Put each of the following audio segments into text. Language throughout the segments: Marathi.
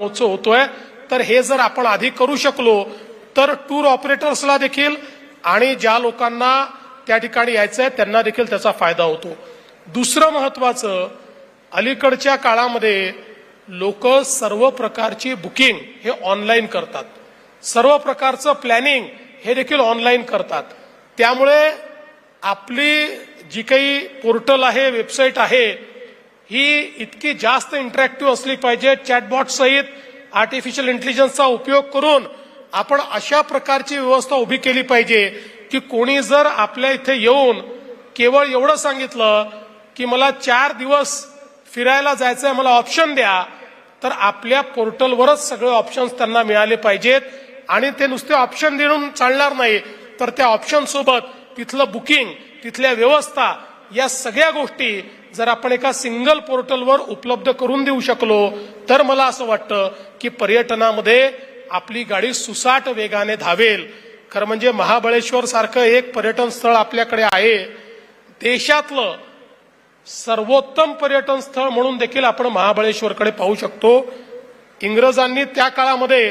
मोचं होतोय. तर हे जर आपण आधी करू शकलो तर टूर ऑपरेटर्सला देखील आणि ज्या लोकांना त्या ठिकाणी यायचं आहे त्यांना देखील त्याचा फायदा होतो. दुसरं महत्वाचं अलीकडच्या काळामध्ये लोक सर्व प्रकारची बुकिंग हे ऑनलाईन करतात. सर्व प्रकारचं प्लॅनिंग हे देखील ऑनलाईन करतात. त्यामुळे आपली जी काही पोर्टल आहे वेबसाईट आहे ही इतकी जास्त इंटरॅक्टिव्ह असली पाहिजे. चॅटबॉट सहित आर्टिफिशियल इंटेलिजन्सचा उपयोग करून आपण अशा प्रकारची व्यवस्था उभी केली पाहिजे की कोणी जर आपल्या इथे येऊन केवळ एवढं सांगितलं की मला चार दिवस फिरायला जायचंय मला ऑप्शन द्या तर आपल्या पोर्टलवरच सगळे ऑप्शन्स त्यांना मिळाले पाहिजेत. आणि ते नुसते ऑप्शन देऊन चालणार नाही तर त्या ऑप्शन सोबत तिथलं बुकिंग तिथल्या व्यवस्था या सगळ्या गोष्टी जर आपण एका सिंगल पोर्टलवर उपलब्ध करून देऊ शकलो तर मला असं वाटतं की पर्यटनामध्ये आपली गाडी सुसाट वेगाने धावेल. खरं म्हणजे महाबळेश्वर सारखं एक पर्यटन स्थळ आपल्याकडे आहे. देशातलं सर्वोत्तम पर्यटन स्थळ म्हणून देखील आपण महाबळेश्वरकडे पाहू शकतो. इंग्रजांनी त्या काळामध्ये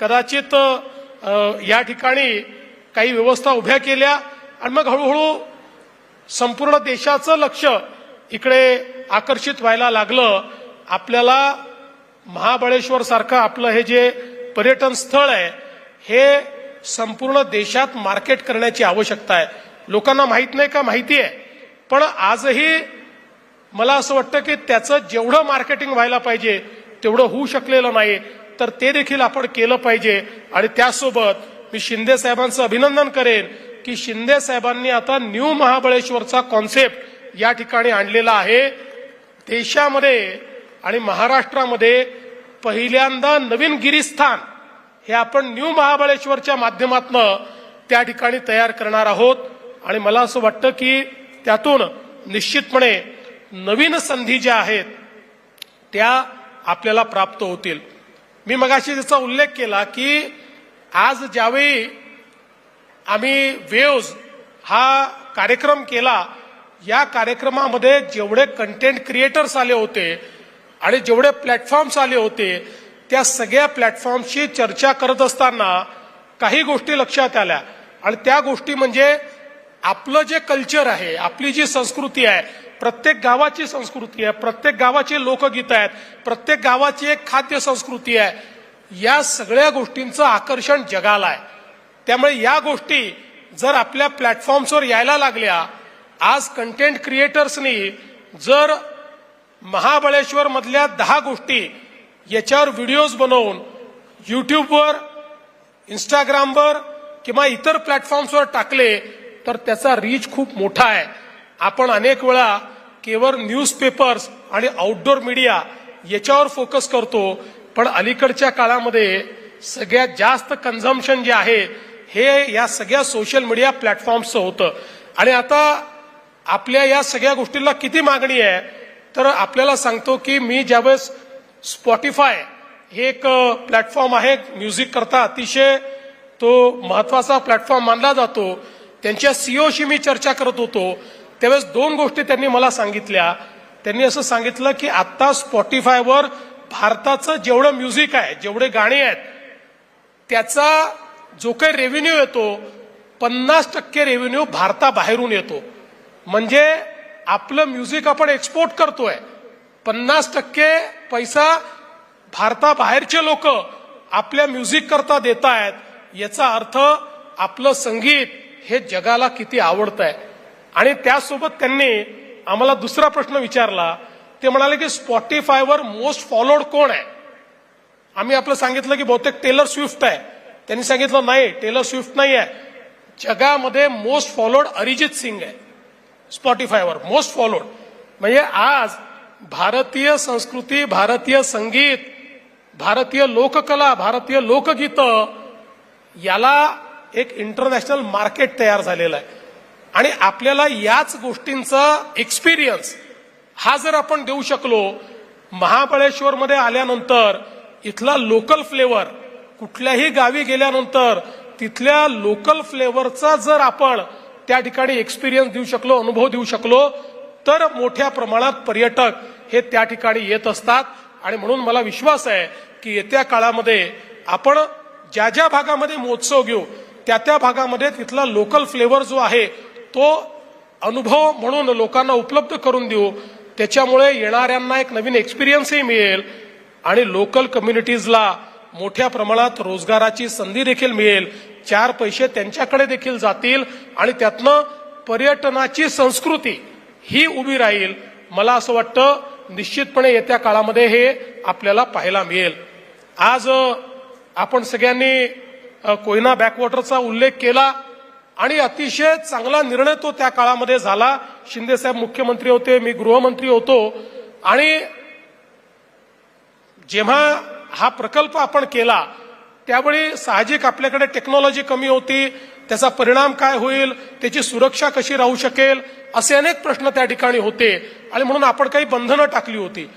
कदाचित या ठिकाणी काही व्यवस्था उभ्या केल्या आणि मग हळूहळू संपूर्ण देशाचं लक्ष इकडे आकर्षित व्हायला लागलं. आपल्याला महाबळेश्वर सारखं आपलं हे जे पर्यटन स्थळ आहे हे संपूर्ण देशात मार्केट करण्याची आवश्यकता आहे. लोकांना माहीत नाही का? माहिती आहे. पण आजही मला असं वाटतं की त्याचं जेवढं मार्केटिंग व्हायला पाहिजे तेवढं होऊ शकलेलं नाही. तर ते देखील आपण केलं पाहिजे. आणि त्यासोबत मी शिंदे साहेबांचं अभिनंदन करेन. की शिंदे साहेबांनी आता न्यू महाबळेश्वरचा कॉन्सेप्ट या ठिकाणी आणलेला आहे. देशामध्ये आणि महाराष्ट्रामध्ये पहिल्यांदा नवीन गिरीस्थान हे आपण न्यू महाबळेश्वरच्या माध्यमातनं त्या ठिकाणी तयार करणार आहोत. आणि मला असं वाटतं की त्यातून निश्चितपणे नवीन संधी ज्या आहेत त्या आपल्याला प्राप्त होतील. मी मगाशी त्याचा उल्लेख केला की आज ज्यावेळी आम्ही वेव्ज हा कार्यक्रम केला. या कार्यक्रमामध्ये जेवढे कंटेंट क्रिएटर्स आले होते आणि जेवढे प्लॅटफॉर्म्स आले होते त्या सगळ्या प्लॅटफॉर्मशी चर्चा करत असताना काही गोष्टी लक्षात आल्या. आणि त्या गोष्टी म्हणजे आपलं जे कल्चर आहे आपली जी संस्कृती आहे प्रत्येक गावाची संस्कृती आहे प्रत्येक गावाची लोकगीत आहेत प्रत्येक गावाची एक खाद्य संस्कृती आहे या सगळ्या गोष्टींचं आकर्षण जगाला आहे. त्यामुळे या गोष्टी जर आपल्या प्लॅटफॉर्म्सवर यायला लागल्या आज कंटेंट क्रिएटर्सनी जर महाबळेश्वर मधल्या दहा गोष्टी याच्यावर व्हिडिओज बनवून युट्यूबवर इंस्टाग्रामवर किंवा इतर प्लॅटफॉर्म्सवर टाकले तर त्याचा रीच खूप मोठा आहे. आपण अनेक वेळा केवळ न्यूजपेपर्स आणि आउटडोर मीडिया याच्यावर फोकस करतो पण अलीकडच्या काळामध्ये सगळ्यात जास्त कन्झम्पशन जे आहे हे या सगळ्या सोशल मीडिया प्लॅटफॉर्मचं होतं. आणि आता आपल्या या सगळ्या गोष्टीला किती मागणी आहे तर आपल्याला सांगतो की मी ज्यावेळेस स्पॉटीफाय हे एक प्लॅटफॉर्म आहे म्युझिक करता अतिशय तो महत्त्वाचा प्लॅटफॉर्म मानला जातो. त्यांच्या सीओशी मी चर्चा करत होतो. त्यावेळेस दोन गोष्टी त्यांनी मला सांगितल्या. त्यांनी असं सांगितलं की आता स्पॉटीफायवर भारताचं जेवढं म्युझिक आहे जेवढे गाणी आहेत त्याचा जो काही रेव्हेन्यू येतो पन्नास टक्के रेव्हेन्यू भारताबाहेरून येतो. म्हणजे आपलं म्युझिक आपण एक्सपोर्ट करतोय. पन्नास टक्के पैसा भारताबाहेरचे लोक आपल्या म्युझिक करता देत आहेत याचा अर्थ आपलं संगीत हे जगाला किती आवडत आहे आणि त्यासोबत त्यांनी आम्हाला दुसरा प्रश्न विचारला. ते म्हणाले की स्पॉटीफायवर मोस्ट फॉलोड कोण आहे? आम्ही आपलं सांगितलं की बहुतेक टेलर स्विफ्ट आहे. त्यांनी सांगितलं नाही टेलर स्विफ्ट नाही आहे जगामध्ये मोस्ट फॉलोड अरिजित सिंग आहे स्पॉटीफायवर मोस्ट फॉलोड म्हणजे आज भारतीय संस्कृती भारतीय संगीत भारतीय लोककला भारतीय लोकगीतं याला एक इंटरनॅशनल मार्केट तयार झालेलं आहे. आणि आपल्याला याच गोष्टींचा एक्सपिरियन्स हा जर आपण देऊ शकलो महाबळेश्वरमध्ये आल्यानंतर इथला लोकल फ्लेवर कुठल्याही गावी गेल्यानंतर तिथल्या लोकल फ्लेवरचा जर आपण त्या ठिकाणी एक्सपिरियन्स देऊ शकलो अनुभव देऊ शकलो तर मोठ्या प्रमाणात पर्यटक हे त्या ठिकाणी येत असतात. आणि म्हणून मला विश्वास आहे की येत्या काळामध्ये आपण ज्या ज्या भागामध्ये महोत्सव घेऊ त्या त्या भागामध्ये तिथला लोकल फ्लेवर जो आहे तो अनुभव म्हणून लोकांना उपलब्ध करून देऊ. त्याच्यामुळे येणाऱ्यांना एक नवीन एक्सपिरियन्सही मिळेल. आणि लोकल कम्युनिटीजला मोठ्या प्रमाणात रोजगाराची संधी देखील मिळेल. चार पैसे त्यांच्याकडे देखील जातील आणि त्यातनं पर्यटनाची संस्कृती ही उभी राहील. मला असं वाटतं निश्चितपणे येत्या काळामध्ये हे आपल्याला पाहायला मिळेल. आज आपण सगळ्यांनी कोयना बॅकवॉटरचा उल्लेख केला आणि अतिशय चांगला निर्णय तो त्या काळामध्ये झाला. शिंदे साहेब मुख्यमंत्री होते मी गृहमंत्री होतो आणि जेव्हा हा प्रकल्प आपण केला त्यावेळी साहजिक आपल्याकडे टेक्नॉलॉजी कमी होती त्याचा परिणाम काय होईल त्याची सुरक्षा कशी राहू शकेल असे अनेक प्रश्न त्या ठिकाणी होते. आणि म्हणून आपण काही बंधनं टाकली होती.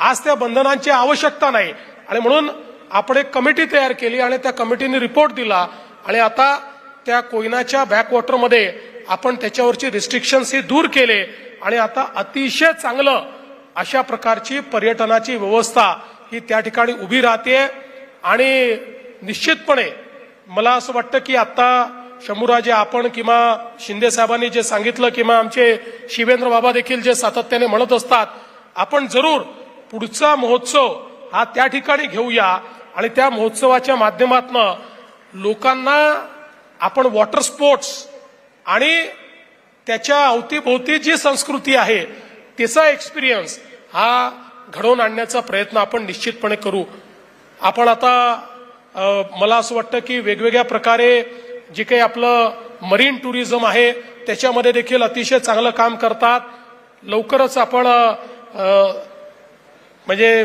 आज त्या बंधनांची आवश्यकता नाही. आणि म्हणून आपण एक कमिटी तयार केली आणि त्या कमिटीने रिपोर्ट दिला. आणि आता त्या कोयनाच्या बॅकवॉटरमध्ये आपण त्याच्यावरची रिस्ट्रिक्शन्स हे दूर केले. आणि आता अतिशय चांगलं अशा प्रकारची पर्यटनाची व्यवस्था ही त्या ठिकाणी उभी राहते आणि निश्चितपणे मला असं वाटतं की आता शंभूराजे आपण किंवा शिंदे साहेबांनी जे सांगितलं किंवा आमचे शिवेंद्र बाबा देखील जे सातत्याने म्हणत असतात आपण जरूर पुढचा महोत्सव हा त्या ठिकाणी घेऊया आणि त्या महोत्सवाच्या माध्यमातून लोकांना आपण वॉटर स्पोर्ट्स आणि त्याच्या अवतीभोवती जी संस्कृती आहे त्याचा एक्सपिरियन्स हा घडवून आणण्याचा प्रयत्न आपण निश्चितपणे करू. आपण आता मला असं वाटतं की वेगवेगळ्या प्रकारे जे काही आपलं मरीन टुरिझम आहे त्याच्यामध्ये देखील अतिशय चांगलं काम करतात. लवकरच आपण म्हणजे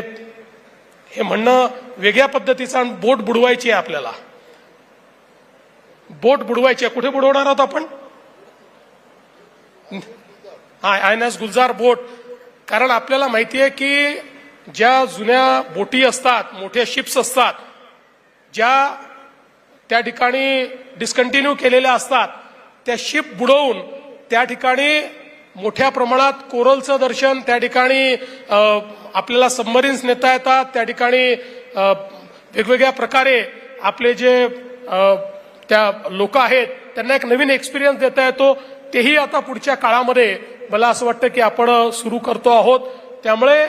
हे म्हणणं वेगळ्या पद्धतीचा बोट बुडवायची आहे आपल्याला. बोट बुडवायची आहे. कुठे बुडवणार आहोत आपण? I I S Gulzar boat. कारण आपल्याला माहिती आहे की ज्या जुन्या बोटी असतात मोठ्या शिप्स असतात ज्या त्या ठिकाणी डिस्कंटिन्यू केलेल्या असतात त्या शिप बुडवून त्या ठिकाणी मोठ्या प्रमाणात कोरलचं दर्शन त्या ठिकाणी आपल्याला सबमरीन्स नेता येतात त्या ठिकाणी वेगवेगळ्या प्रकारे आपले जे त्या लोक आहेत त्यांना एक नवीन एक्सपिरियन्स देता येतो. तेही आता पुढच्या काळामध्ये मला असं वाटतं की आपण सुरू करतो आहोत. त्यामुळे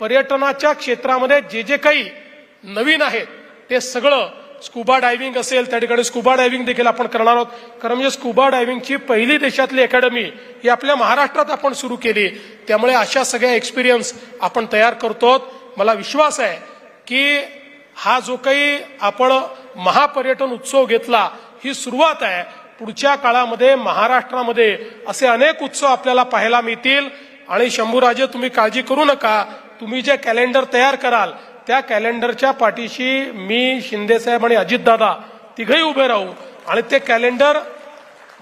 पर्यटनाच्या क्षेत्रामध्ये जे जे काही नवीन आहेत ते सगळं स्कुबा डायव्हिंग असेल त्या ठिकाणी स्कुबा डायव्हिंग देखील आपण करणार आहोत. कारण म्हणजे स्कुबा डायव्हिंगची पहिली देशातली अकॅडमी ही आपल्या महाराष्ट्रात आपण सुरू केली. त्यामुळे अशा सगळ्या एक्सपिरियन्स आपण तयार करतो मला विश्वास आहे की हा जो काही आपण महापर्यटन उत्सव घेतला ही सुरुवात आहे. पुढच्या काळामध्ये महाराष्ट्रामध्ये असे अनेक उत्सव आपल्याला पाहायला मिळतील. आणि शंभूराजे तुम्ही काळजी करू नका. तुम्ही जे कॅलेंडर तयार कराल त्या कॅलेंडरच्या पाठीशी मी शिंदेसाहेब आणि अजितदादा तिघही उभे राहू. आणि ते कॅलेंडर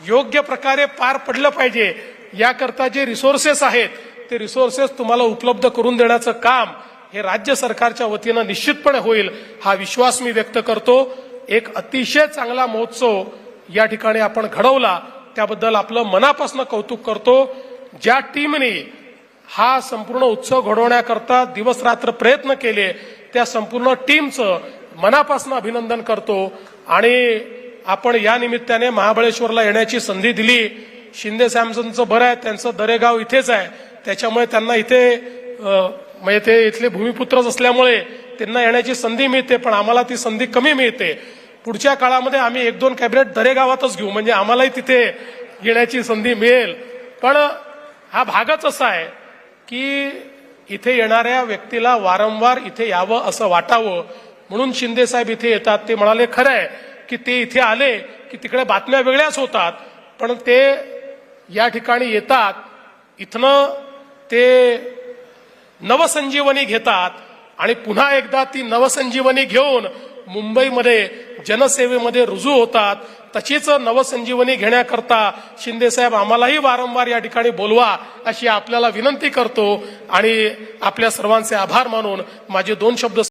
योग्य प्रकारे पार पडलं पाहिजे. याकरता जे रिसोर्सेस आहेत ते रिसोर्सेस तुम्हाला उपलब्ध करून देण्याचं काम हे राज्य सरकारच्या वतीनं निश्चितपणे होईल हा विश्वास मी व्यक्त करतो. एक अतिशय चांगला महोत्सव या ठिकाणी आपण घडवला त्याबद्दल आपलं मनापासून कौतुक करतो. ज्या टीमने हा संपूर्ण उत्सव घडवण्याकरता दिवस रात्र प्रयत्न केले त्या संपूर्ण टीमचं मनापासून अभिनंदन करतो. आणि आपण या निमित्ताने महाबळेश्वरला येण्याची संधी दिली. शिंदे सॅमसनचं बरं आहे त्यांचं दरेगाव इथेच आहे. त्याच्यामुळे त्यांना इथे म्हणजे ते इथले भूमिपुत्रच असल्यामुळे त्यांना येण्याची संधी मिळते पण आम्हाला ती संधी कमी मिळते. पुढच्या काळामध्ये आम्ही एक दोन कॅबिनेट दरेगावातच घेऊ. म्हणजे आम्हालाही तिथे येण्याची संधी मिळेल. पण हा भागच असा आहे की इथे येणाऱ्या व्यक्तीला वारंवार इथे यावं असं वाटावं. म्हणून शिंदे साहेब इथे येतात. ते म्हणाले खरं आहे की ते इथे आले की तिकडे बातम्या वेगळ्याच होतात. पण ते या ठिकाणी येतात. इथनं ते नवसंजीवनी घेतात आणि पुन्हा एकदा ती नवसंजीवनी घेऊन मुंबईमध्ये जनसेवेमध्ये रुजू होतात तशीच नवसंजीवनी घेण्याकरता शिंदेसाहेब आम्हालाही वारंवार या ठिकाणी बोलवा अशी आपल्याला विनंती करतो आणि आपल्या सर्वांचे आभार मानून माझे दोन शब्द